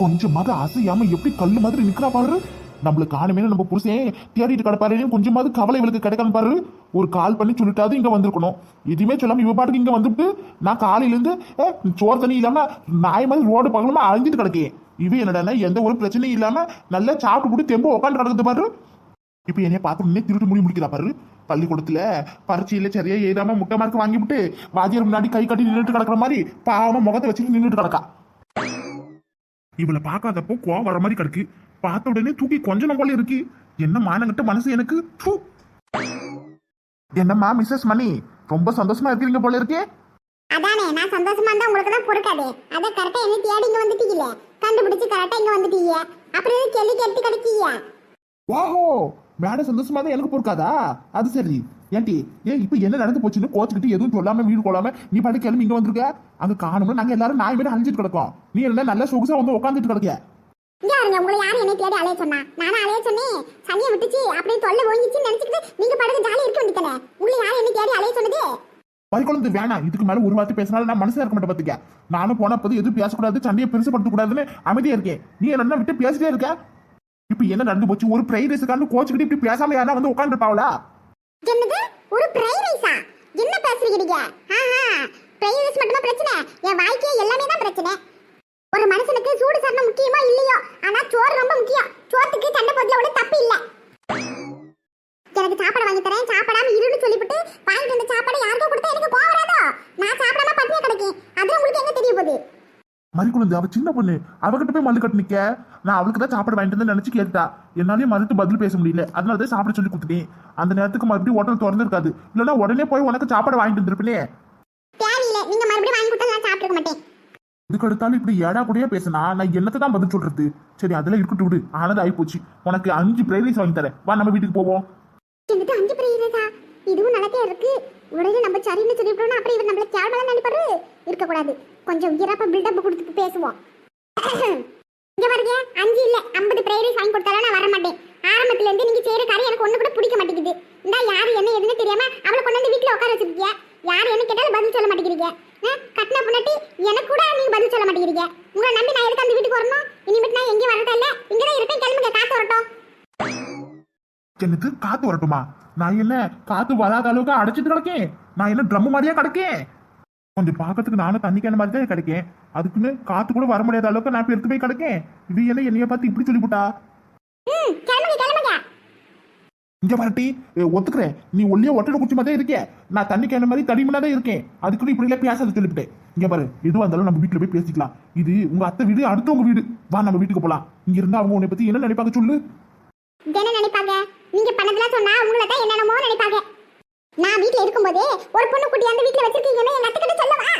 கொஞ்சமாவது அசையாம எப்படி கல்லு மாதிரி நிக்கிறா பாரு. நம்மளுக்கு காணுமே நம்ம புருஷன் தேடிட்டு கிடப்பாரு. கொஞ்சமாவது கவலை இவளுக்கு கிடைக்காம பாரு. ஒரு கால் பண்ணி சொல்லிட்டாவது இங்க வந்திருக்கணும். எதுவுமே சொல்லாம இவ பாட்டுக்கு இங்க வந்துட்டு நான் காலையில இருந்து சோறு தண்ணி இல்லாம நாய் மாதிரி ரோடு பக்கமா அழிஞ்சிட்டு கிடக்கேன் இவ என்னடா எந்த ஒரு பிரச்சனையும் இல்லாம நல்லா சாப்பிட்டு போட்டு தெம்பு உட்காந்து கிடக்குது பாரு. இப்ப என்னைய பார்த்தோம்னே திருட்டு முடி முடிக்கிறா பாரு. பள்ளிக்கூடத்துல பரீட்சையில சரியா எழுதாம முட்டை மார்க் வாங்கிவிட்டு வாத்தியார் முன்னாடி கை கட்டி நின்றுட்டு கிடக்குற மாதிரி பாவமா முகத்தை வச்சுட்டு நின்றுட்டு கிடக்கா. இவளை பார்க்காதப்போ கோவம் வர மாதிரி கிடக்கு. பார்த்த உடனே தூக்கி கொஞ்சம் போல இருக்கு. என்ன மானங்கிட்ட மனசு எனக்கு. என்னம்மா மிஸ்ஸஸ் மணி? ரொம்ப சந்தோஷமா இருக்கிறீங்க போல இருக்கே. அதானே நான் சந்தோஷமா இருந்தா உங்களுக்கு தான் பொறுக்காதே. அத கரெக்டா என்ன தேடி இங்க வந்துட்டீங்களே. கண்டுபிடிச்சு கரெக்டா இங்க வந்துட்டீங்க. அப்புறம் எதுக்கு கேள்வி கேட்டு கிடைக்கீங்க வாஹோ மேடம் சந்தோஷமா தான் எனக்கு பொறுக்காதா? அது சரி. ஏன்டி ஏன் இப்போ என்ன நடந்து போச்சுன்னு கோச்சுக்கிட்டு எதுவும் சொல்லாம வீடு கொள்ளாம நீ பாட்டு கிளம்பி இங்க வந்திருக்க? அங்க காணும்னு நாங்க எல்லாரும் நாய் மாதிரி அழிஞ்சிட்டு கிடக்கோம். நீ என்ன நல்ல சொகுசா வந்து உட்காந்துட்டு கிடக்க இங்க பாருங்க உங்களை யார் என்னை தேடி அலைய சொன்னா. நானும் அலைய சொன்னேன். சனியை விட்டுச்சு அப்படியே தொல்லை ஓங்கிச்சு நினைச்சுக்கிட்டு நீங்க படுத்து ஜாலியா இருக்க வேண்டியதானே? உங்களை யார் என்னை தேடி அலைய சொன்னது? பறிக்குழந்து வேணாம். இதுக்கு மேல ஒரு வார்த்தை பேசினாலும் நான் மனசுல இருக்க மாட்டேன் பாத்துக்க. நானும் போன போது எதுவும் பேசக்கூடாது சண்டையை பெருசுப்படுத்த கூடாதுன்னு அமைதியா இருக்கேன். நீ என்ன விட்டு பேசிட்டே இருக்க? இப்ப என்ன நடந்து போச்சு? ஒரு பிரைட் ரைஸுக்காண்டு கோச்சுக்கிட்டு இப்படி பேசாம யாரா வந்து உட்காந்துருப்பாவளா என்னது? ஒரு ஃப்ரை ரைஸா என்ன பேசுறீங்க ஆஹா ஃப்ரை ரைஸ் மட்டுமா பிரச்சனை. என் வாழ்க்கையே எல்லாமே தான் பிரச்சனை. ஒரு மனுஷனுக்கு சூடு சரணம் முக்கியமா இல்லையோ? ஆனா சோறு ரொம்ப முக்கியம். சோத்துக்கு சண்டை போட்டுல ஒன்றும் தப்பு இல்லை எனக்கு சாப்பாடு வாங்கி தரேன் சாப்பிடாம இருன்னு சொல்லிவிட்டு வாங்கிட்டு வந்த சாப்பாடு யாருக்கோ கொடுத்தா எனக்கு கோவம் வராதோ நான் சாப்பிடாம பட்டினியா கிடைக்கேன் அது உங்களுக்கு எங்க தெரிய போகுது மறிக்குழந்து அவ சின்ன பொண்ணு. அவகிட்ட போய் மல்லு கட்டு நிக்க. நான் அவளுக்கு தான் சாப்பாடு வாங்கிட்டு வந்து நினைச்சு கேட்டா என்னாலயும் மறுத்து பதில் பேச முடியல. அதனால தான் சாப்பிட சொல்லி கொடுத்துட்டேன். அந்த நேரத்துக்கு மறுபடியும் ஹோட்டல் திறந்து இருக்காது இல்லைன்னா உடனே போய் உனக்கு சாப்பாடு வாங்கிட்டு வந்திருப்பேனே. நீங்க மறுபடியும் வாங்கி கொடுத்தா நான் சாப்பிட்டுக்க மாட்டேன். இதுக்கு அடுத்தாலும் இப்படி ஏடா கூடயே பேசினா நான் என்னத்தை தான் பதில் சொல்றது? சரி அதெல்லாம் இருக்கட்டும் விடு. ஆனது ஆயிப்போச்சு. உனக்கு அஞ்சு பிரைஸ் வாங்கி தரேன். வா நம்ம வீட்டுக்கு போவோம். என்கிட்ட அஞ்சு பிரைஸா இதுவும் நல்லதே இருக்கு. உடனே நம்ம சரின்னு சொல்லிவிட்டோம்னா அப்புறம் இவர் நம்மள கேவலம் நினைப்பாரு? இருக்கக்கூடாது. கொஞ்சம் இறப்ப பில்டப் கொடுத்து பேசுவோம். இங்க பாருங்க அஞ்சு இல்ல ஐம்பது பிரைஸ் வாங்கி கொடுத்தாலும் நான் வர மாட்டேன் ஆரம்பத்துல இருந்து நீங்க செய்யற காரியம் எனக்கு ஒண்ணு கூட பிடிக்க மாட்டேங்குது. இந்தா யாரு என்ன எதுன்னு தெரியாம அவளை கொண்டு வந்து வீட்டுல உட்கார வச்சிருக்கீங்க யார் என்ன கேட்டாலும் பதில் சொல்ல மாட்டேங்கிறீங்க. கட்டின பொண்ணாட்டி எனக்கு கூட நீங்க பதில் சொல்ல மாட்டேங்கிறீங்க. உங்களை நம்பி நான் எதுக்கு அந்த வீட்டுக்கு வரணும்? இனிமேட்டு நான் எங்கேயும் வரதா இல்ல. இங்கதான் இருப்பேன் கிளம்புங்க காத்து வரட்டும். எனக்கு காத்து வரட்டுமா? நான் என்ன காத்து வராத அளவுக்கு அடைச்சிட்டு கிடக்கேன்? நான் என்ன ட்ரம் மாதிரியா கிடக்கேன்? கொஞ்சம் பார்க்கறதுக்கு நானும் தண்ணி கேன மாதிரி தான் கிடைக்கேன். அதுக்குன்னு காத்து கூட வர முடியாத அளவுக்கு நான் பெருத்து போய் கிடக்கேன். இது என்ன என்னைய பார்த்து இப்படி சொல்லிவிட்டா இங்க ஏ, ஒத்துக்கிறேன். நீ ஒல்லியா ஒட்டட குச்சி மாதிரி இருக்கே நான் தண்ணி கேன மாதிரி தடிமனா தான் இருக்கேன். அதுக்குன்னு இப்படி எல்லாம் பேசாத சொல்லிவிட்டேன் இங்க பாரு எதுவா இருந்தாலும் நம்ம வீட்டுல போய் பேசிக்கலாம். இது உங்க அத்தை வீடு அடுத்தவங்க வீடு. வா நம்ம வீட்டுக்கு போலாம். இங்க இருந்தா அவங்க உன்னை பத்தி என்ன நினைப்பாங்க சொல்லு? என்ன நினைப்பாங்க? நீங்க பண்ணதெல்லாம் சொன்னா உங்களை தான் என்னென்னமோ நினைப்பாங்க. இருக்கும்போதே ஒரு பொண்ணு குட்டி அந்த வீட்ல வச்சிருக்கீங்கன்னு எங்க அத்தை சொல்லவா?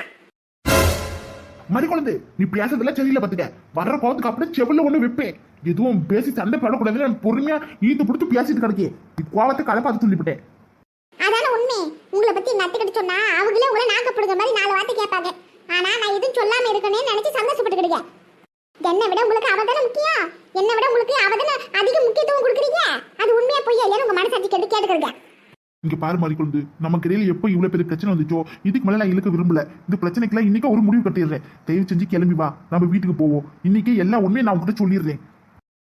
மறி குழந்தை நீ பேசுறதுல சரியில்லை பாத்துக்க வர்ற கோவத்துக்கு அப்படியே செவில ஒண்ணு வைப்பேன். எதுவும் பேசி சண்டை போடக்கூடாதுன்னு நான் பொறுமையா ஈத்து பிடிச்சி பேசிட்டு கிடக்கேன். நீ கோவத்தை கலப்பாத்து சொல்லிவிட்டேன் அதான உண்மை. உங்களை பத்தி எங்க அத்தை கிட்ட சொன்னா அவங்களே உங்களை நாக்கப்படுற மாதிரி நாலு வார்த்தை கேட்பாங்க. ஆனா நான் எதுவும் சொல்லாம இருக்கணும்னு நினைச்சு சந்தோஷப்பட்டுக்கிடுங்க. என்னை விட உங்களுக்கு அவ தானே முக்கியம். என்னை விட உங்களுக்கு அவ தானே அதிக முக்கியத்துவம் கொடுக்குறீங்க. அது உண்மையா பொய்யா இல்லைன்னு உங்க மனசாட்சி கேட்டு கேட்டுக்கிறீங்க இங்க பாரு மறிக்கொண்டு நமக்கு இடையில எப்போ இவ்வளவு பெரிய பிரச்சனை வந்துச்சோ? இதுக்கு மேல நான் இழுக்க விரும்பல. இந்த பிரச்சனைக்கெல்லாம் இன்னைக்கு ஒரு முடிவு கட்டிடுறேன். தயவு செஞ்சு கிளம்பி வா. நம்ம வீட்டுக்கு போவோம். இன்னைக்கே எல்லா உண்மையும் நான் உங்ககிட்ட சொல்லிடுறேன்.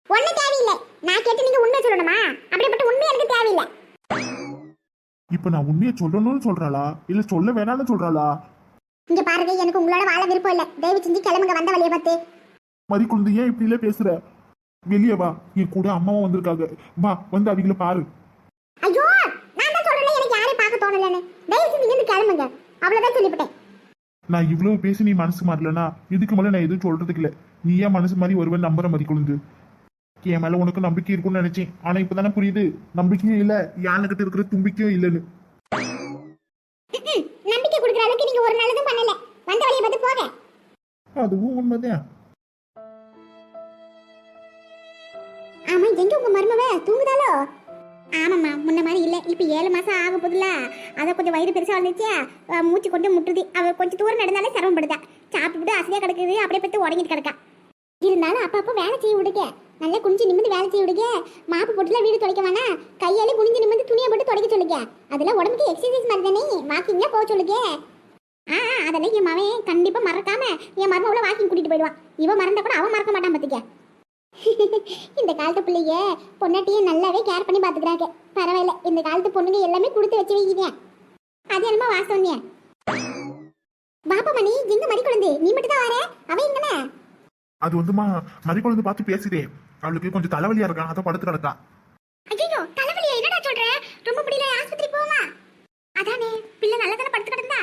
ஒண்ணு தேவையில்லை. நான் கேட்டு நீங்க உண்மை சொல்லணுமா? அப்படிப்பட்ட உண்மை எனக்கு தேவையில்லை. இப்ப நான் உண்மையை சொல்லணும்னு சொல்றாளா? இல்ல சொல்ல வேணாம்னு சொல்றாளா? இங்க பாருங்க எனக்கு உங்களோட வாழ விருப்பம் இல்ல. தயவு செஞ்சு கிளம்புங்க வந்த வழியை பார்த்து. மறிக்கொண்டு ஏன் இப்படி எல்லாம் பேசுற? வெளியே வா. என் கூட அம்மாவும் வந்திருக்காங்க. வா வந்து அவங்கள பாரு ஐயோ நான் தான் சொல்றேன் எனக்கு யாரையும் பார்க்க தோணலன்னு தயவு செஞ்சு இங்கிருந்து கிளம்புங்க. அவ்வளவுதான் சொல்லிவிட்டேன். நான் இவ்வளவு பேசி நீ மனசு மாறலனா இதுக்கு மேல நான் எதுவும் சொல்றதுக்கு இல்ல. நீ ஏன் மனசு மாதிரி வருவேன் நம்புற மாதிரி கொழுந்து. என் மேல உனக்கு நம்பிக்கை இருக்கும்னு நினைச்சேன். ஆனா இப்பதானே புரியுது. நம்பிக்கையும் இல்ல. யானுக்கிட்ட இருக்கிற தும்பிக்கையும் இல்லைன்னு. நம்பிக்கை கொடுக்குற அளவுக்கு நீங்க ஒரு நல்லதும் பண்ணல. வந்த வழியை பார்த்து போக அதுவும் உண்மைதான். ஆமா எங்க உங்க மருமவ? தூங்குதாலோ ஆமாம்மா முன்ன மாதிரி இல்லை. இப்போ ஏழு மாதம் ஆக போதுல. அதை கொஞ்சம் வயிறு பெருசாக வந்துச்சு மூச்சு கொண்டு முட்டுது. அவள் கொஞ்சம் தூரம் நடந்தாலே சிரமப்படுதா சாப்பிட்டு அசையாக கிடக்குது. அப்படியே பற்றி உடங்கிட்டு கிடக்கா. இருந்தாலும் அப்பப்போ வேலை செய்ய விடுங்க. நல்லா குனிஞ்சு நிமிந்து வேலை செய்ய விடுங்க. மாப்பு போட்டுலாம் வீடு துடைக்க வேணாம் கையாலே குனிஞ்சு நிமிந்து துணியை போட்டு துடைக்க சொல்லுங்க. அதெல்லாம் உடம்புக்கு எக்ஸசைஸ் மாதிரி தானே. வாக்கிங்லாம் போக சொல்லுங்க. ஆ அதெல்லாம் என் மவன் கண்டிப்பாக மறக்காம என் மருமகளை வாக்கிங் கூட்டிட்டு போயிடுவான். இவன் மறந்தா கூட அவன் மறக்க மாட்டான் பாத்துக்க. இந்த காலத்து பிள்ளைங்க பொண்டாட்டியை நல்லாவே கேர் பண்ணி பாத்துக்கிறாங்க பரவாயில்ல இந்த காலத்து பொண்ணுங்க எல்லாமே கொடுத்து வச்சு வைக்கிறீங்க அது என்னமோ வாசம் பாப்பா மணி எங்க மணி குழந்தை? நீ மட்டும் தான் வர? அவ எங்கண்ணே? அது வந்துமா மறிக்குழந்து பார்த்து பேசிட்டேன் அவளுக்கு கொஞ்சம் தலைவலியா இருக்கான் அதான் படுத்து கிடக்கா. ஐயோ தலைவலியா? என்னடா சொல்ற? ரொம்ப முடியல ஆஸ்பத்திரி போவா? அதானே பிள்ளை நல்லா தானே படுத்து கிடந்தா?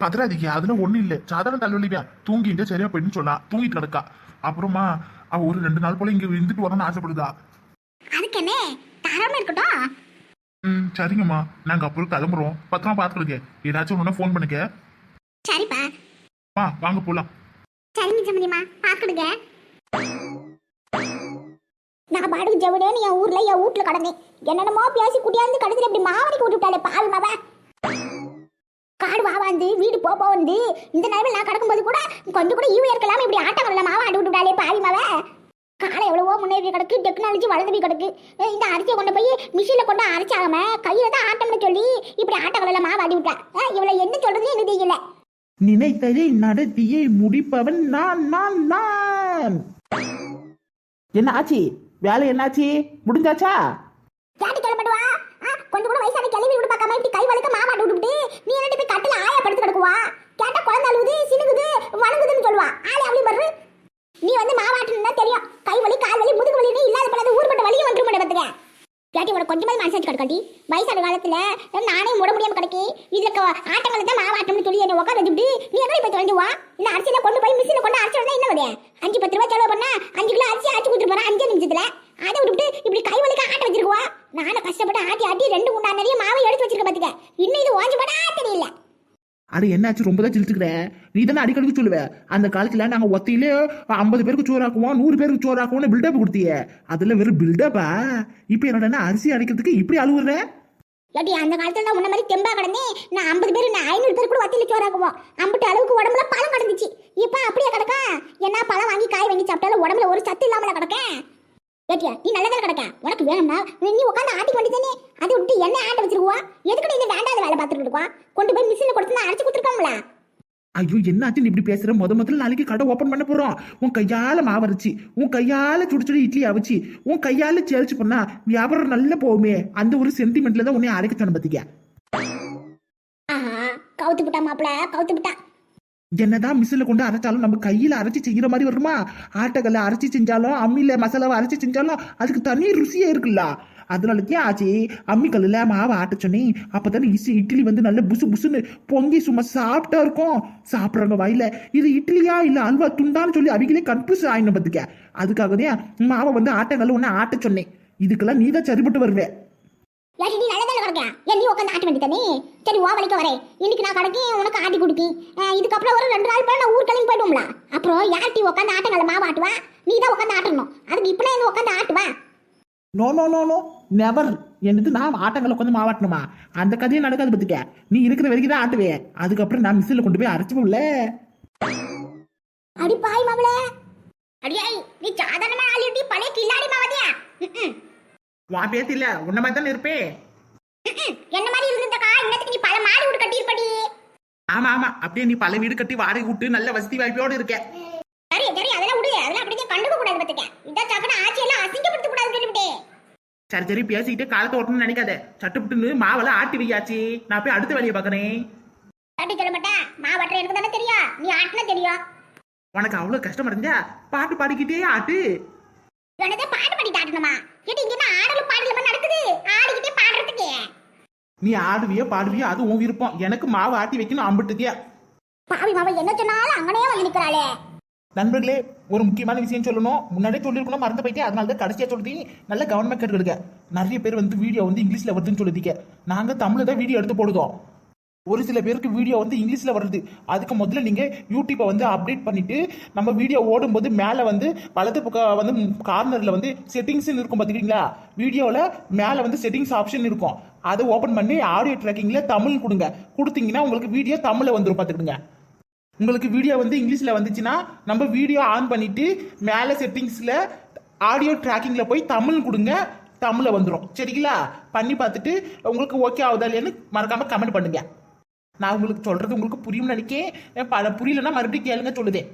பதறாதீங்க அதெல்லாம் ஒண்ணும் இல்ல. சாதாரண தலைவலியா தூங்கிட்டு சரியா போயின்னு சொல்லலாம் தூங்கிட்டு கிடக்கா. அப்புறமா அவ ஒரு ரெண்டு நாள் போல இங்க இருந்துட்டு வரணும்னு ஆசைப்படுதா? அதுக்கு என்ன தாராளமா இருக்கட்டும். ம் சரிங்கம்மா. நாங்க அப்புறம் கிளம்புறோம். பத்திரமா பாத்துக்கிடுங்க ஏதாச்சும் ஒண்ணு ஃபோன் பண்ணுங்க. சரிப்பா. மா வாங்க போலாம். சரிங்க சம்மதிமா பாத்துடுங்க நான் பாட்டுக்கு ஜவுடேன்னு என் ஊர்ல என் வீட்டுல கடந்தேன். என்னென்னமோ பேசி குடியாந்து கடைசியில் இப்படி மாவடிக்கு விட்டு விட்டாலே பால் மாவ வாவாந்து வீடு போ போ வந்து. இந்த நேரத்தில் நான் கிடக்கும்போது கூட கொஞ்சம் கூட ஈவு இருக்கலாம் இப்படி ஆட்டம் வரல. மாவை ஆடி விட்டு பாதி மாவை. மாவ காலம் எவ்வளவோ முன்னேறி கிடக்கு டெக்னாலஜி வளர்ந்து கிடக்கு. இந்த அரிசியை கொண்டு போய் மிஷினில் கொண்டு அரைச்சாகாம? கையில தான் ஆட்டம்னு சொல்லி இப்படி ஆட்டம் வரல ஆடி விட்டா. இவளை என்ன சொல்றதுன்னு எனக்கு தெரியல. நினைத்ததை நடத்தியை முடிப்பவன் நான் நான் நான். என்ன ஆச்சு? வேலை என்னாச்சு? முடிஞ்சாச்சா? கூட வயசான பார்க்காம இப்படி கை வலிக்க மாமா விட்டுட்டு நீ என்னட்டு போய் கட்டில ஆயா படுத்து கிடக்குவா? கேட்டா குழந்தை அழுகுது சினுகுது வணங்குதுன்னு சொல்லுவா. ஆளே அப்படி மறு நீ வந்து மாவாட்டுனா தெரியும். கை வலி கால் வலி முதுகு வலின்னு இல்லாத பல ஊர்பட்ட வலியும் வந்துரும் பார்த்துக்க கேட்டி உனக்கு கொஞ்சமாவது மனசாச்சு கிடக்காட்டி வயசான காலத்தில் நானே முட முடியாமல் கிடக்கி இதில் ஆட்டங்கள் தான் மாவாட்டம்னு சொல்லி என்ன உட்காந்து வச்சுட்டு நீ எப்படி போய் தொலைஞ்சு வா? இந்த அரிசியில் கொண்டு போய் மிஷினில் கொண்டு அரிசி வந்தால் என்ன வரையா அஞ்சு பத்து ரூபா செலவு பண்ணா அஞ்சு கிலோ அரிசி ஆச்சு கொடுத்துட்டு போகிறேன் அஞ்சு நிமிஷத்துல. அதை விட்டுட்டு இப்படி கை வலிக்க ஆட்ட வச்சிருக்குவா? நானும் கஷ்டப்பட்டு ஆட்டி ஆட்டி ரெண்டு மூணு நிறைய மாவை எடுத்து வச்சிருக்க பார்த்துக்க இன்னும் இது ஓஞ்சு போடா தெரியல. அட என்னாச்சு? ரொம்ப தான் சிரிச்சுக்கிற நீ தானே அடிக்கடிக்கு சொல்லுவ. அந்த காலத்துல நாங்க ஒத்தையிலே ஐம்பது பேருக்கு சோறாக்குவோம் நூறு பேருக்கு சோறாக்குவோம்னு பில்டப் கொடுத்தியே. அதுல வெறும் பில்டப்பா இப்போ என்னடா அரிசி அடிக்கிறதுக்கு இப்படி அழுகுற ஏட்டி அந்த காலத்துல நான் முன்ன மாதிரி தெம்பா கிடந்தேன் நான் ஐம்பது பேர் நான் ஐநூறு பேர் கூட வத்தியில சோறாக்குவோம். அம்பிட்டு அளவுக்கு உடம்புல பழம் கடந்துச்சு. இப்போ அப்படியே கிடக்கா? என்ன பழம் வாங்கி காய் வாங்கி சாப்பிட்டாலும் உடம்புல ஒரு சத்து இல்லாமல கிடக்கேன் ஏட்டியா நீ நல்லதா கிடக்க? உனக்கு வேணும்னா நீ உட்காந்து ஆட்டி வேண்டி தானே அதை விட்டு என்ன ஆட்ட வச்சிருக்குவா எதுக்கு இந்த வேண்டாத வேலை பார்த்துட்டு இருக்கா? கொண்டு போய் மிஷினில் கொடுத்து நான் அரைச்சு கொடுத்துருக்கோம்ல ஐயோ என்னாச்சு நீ இப்படி பேசுற? முத முதல்ல நாளைக்கு கடை ஓபன் பண்ண போறோம். உன் கையால மாவரைச்சு உன் கையால சுடு சுடு இட்லி அவிச்சு உன் கையால சேல்ஸ் பண்ணா வியாபாரம் நல்லா போகுமே. அந்த ஒரு சென்டிமெண்ட்ல தான் உன்னை அரைக்க சொன்ன பத்திக்க ஆஹா கவுத்து விட்டா மாப்பிள கவுத்து விட்டா என்னதான் மிஷின்ல கொண்டு அரைச்சாலும் நம்ம கையில அரைச்சி செய்யற மாதிரி வருமா? ஆட்டக்கல்ல அரைச்சி செஞ்சாலும் அம்மியில மசாலாவை அரைச்சி செஞ்சாலும் அதுக்கு தனி ருசியே இருக்குல்ல. அதனால தான் ஆச்சு அம்மி மாவை ஆட்ட சொன்னேன். அப்பதானே இசி இட்லி வந்து நல்ல புசு புசுன்னு பொங்கி சும்மா சாப்பிட்டா இருக்கும். சாப்பிட்றவங்க வாயில இது இட்லியா இல்ல அல்வா துண்டான்னு சொல்லி அவங்களே கன்ஃபியூஸ் ஆயிடும் பத்துக்க. அதுக்காக தான் மாவை வந்து ஆட்டக்கல்ல ஒன்று ஆட்ட சொன்னேன். இதுக்கெல்லாம் நீ தான் சரிபட்டு வருவே நீ கிடக்க ஏன் நீ உட்காந்து ஆட்ட வேண்டி தானே சரி ஓ வலிக்க வரேன். இன்னைக்கு நான் கடைக்கு உனக்கு ஆட்டி கொடுக்கி இதுக்கப்புறம் ஒரு ரெண்டு நாள் போய் நான் ஊர் கிளம்பி போயிடுவோம்ல. அப்புறம் யார்ட்டி உட்காந்து ஆட்ட நல்ல மாவு ஆட்டுவா நீ தான் உட்காந்து ஆட்டணும். அதுக்கு இப்போ நான் உட்காந்து ஆட்டுவா? No no no no never என்னது நான் ஆட்டங்களை உட்காந்து மாவாட்டணுமா? அந்த கதையே நடக்காது பத்துக்க நீ இருக்கிற வரைக்கும் தான் ஆட்டுவேன் அதுக்கப்புறம் நான் மிஸ்ஸில் கொண்டு போய் அரைச்சிப்போம்ல. அடி பாய் மாவள. அடியாய் நீ சாதாரணமா ஆளிட்டி பழைய கில்லாடி மாவதியா வா பேத்து இல்ல உன்ன மாதிரி தானே இருப்பேன் என்ன மாதிரி இருந்திருக்கா இன்னத்துக்கு நீ பல மாடு விட்டு கட்டியிருப்படி ஆமா ஆமா. அப்படியே நீ பல வீடு கட்டி வாடகை விட்டு நல்ல வசதி வாய்ப்போடு இருக்க. சரி சரி. அதெல்லாம் விடு. அதெல்லாம் அப்படியே கண்டுக்க கூடாது பத்துக்க இதான் சாக்கட ஆட்சி எல்லாம் அசிங்கப்படுத்த கூடாது சொல்லிவிட்டேன் சரி சரி. பேசிக்கிட்டு காலத்தை ஓட்டணும்னு நினைக்காத. சட்டுப்புட்டுன்னு மாவெல்லாம் ஆட்டி வையாச்சு. நான் போய் அடுத்த வேலையை பார்க்கறேன். கட்டி சொல்ல மாட்டேன் மாவட்ட எனக்கு தானே தெரியும். நீ ஆட்டினா தெரியும். உனக்கு அவ்வளவு கஷ்டம் இருந்தா பாட்டு பாடிக்கிட்டே ஆட்டு. எனதே பாட்டு பாடிட்டு ஆட்டணுமா? நீ ஆடுவியோ பாடுவியோ அது உன் விருப்பம். எனக்கு மாவு ஆட்டி வைக்கணும் அம்பிட்டுதியா பாவி மாமா என்ன சொன்னாலும் அங்கனே வந்து நிக்கிறாளே நண்பர்களே ஒரு முக்கியமான விஷயம் சொல்லணும். முன்னாடியே சொல்லிருக்கணும் மறந்து போயிட்டே. அதனால தான் கடைசியா சொல்லுதி. நல்ல கவனமாக கேட்டுக்கிடுங்க நிறைய பேர் வந்து வீடியோ வந்து இங்கிலீஷ்ல வருதுன்னு சொல்லுதீங்க நாங்க தமிழ்ல தான் வீடியோ எடுத்து போடுதோம். ஒரு சில பேருக்கு வீடியோ வந்து இங்கிலீஷில் வருது. அதுக்கு முதல்ல நீங்கள் யூடியூப்பை வந்து அப்டேட் பண்ணிவிட்டு நம்ம வீடியோ ஓடும்போது மேலே வந்து வலது பக்கம் வந்து கார்னரில் வந்து செட்டிங்ஸ்னு இருக்கும் பார்த்துக்கிங்களா வீடியோவில் மேலே வந்து செட்டிங்ஸ் ஆப்ஷன் இருக்கும். அதை ஓப்பன் பண்ணி ஆடியோ ட்ராக்கிங்கில் தமிழ் கொடுங்க. கொடுத்தீங்கன்னா உங்களுக்கு வீடியோ தமிழில் வந்துடும் பார்த்துக்கிடுங்க உங்களுக்கு வீடியோ வந்து இங்கிலீஷில் வந்துச்சுன்னா நம்ம வீடியோ ஆன் பண்ணிவிட்டு மேலே செட்டிங்ஸில் ஆடியோ ட்ராக்கிங்கில் போய் தமிழ் கொடுங்க தமிழில் வந்துடும் சரிங்களா? பண்ணி பார்த்துட்டு உங்களுக்கு ஓகே ஆகுதா இல்லையான்னு மறக்காமல் கமெண்ட் பண்ணுங்கள் நான் உங்களுக்கு சொல்றது உங்களுக்கு புரியும் நினைக்கேன் பல புரியலன்னா மறுபடியும் கேளுங்க சொல்லுதேன்